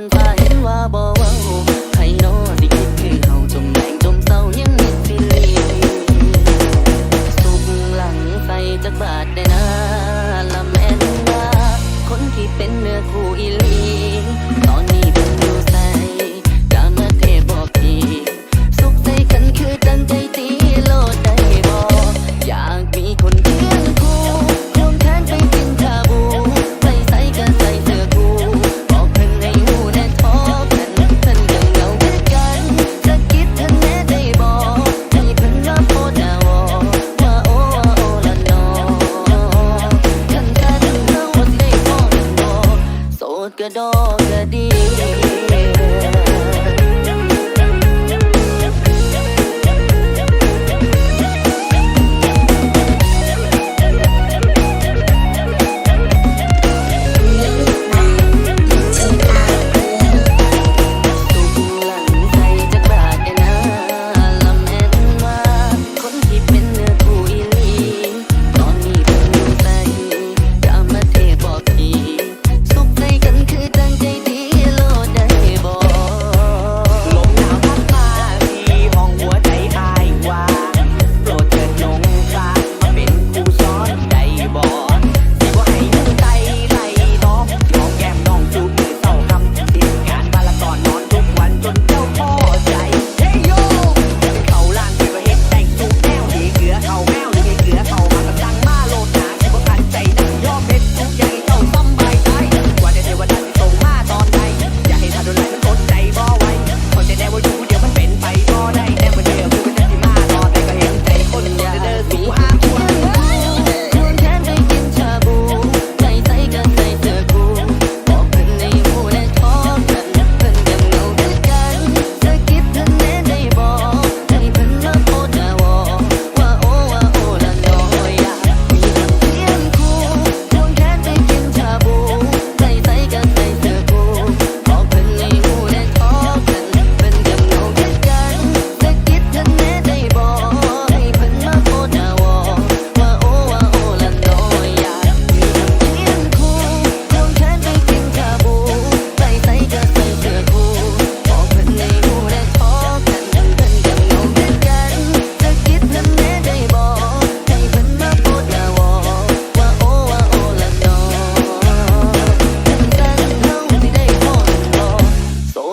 นตาเห็นว่าบ่เว้า กระดอกกระดี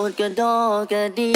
ดก็ดอกก็ดี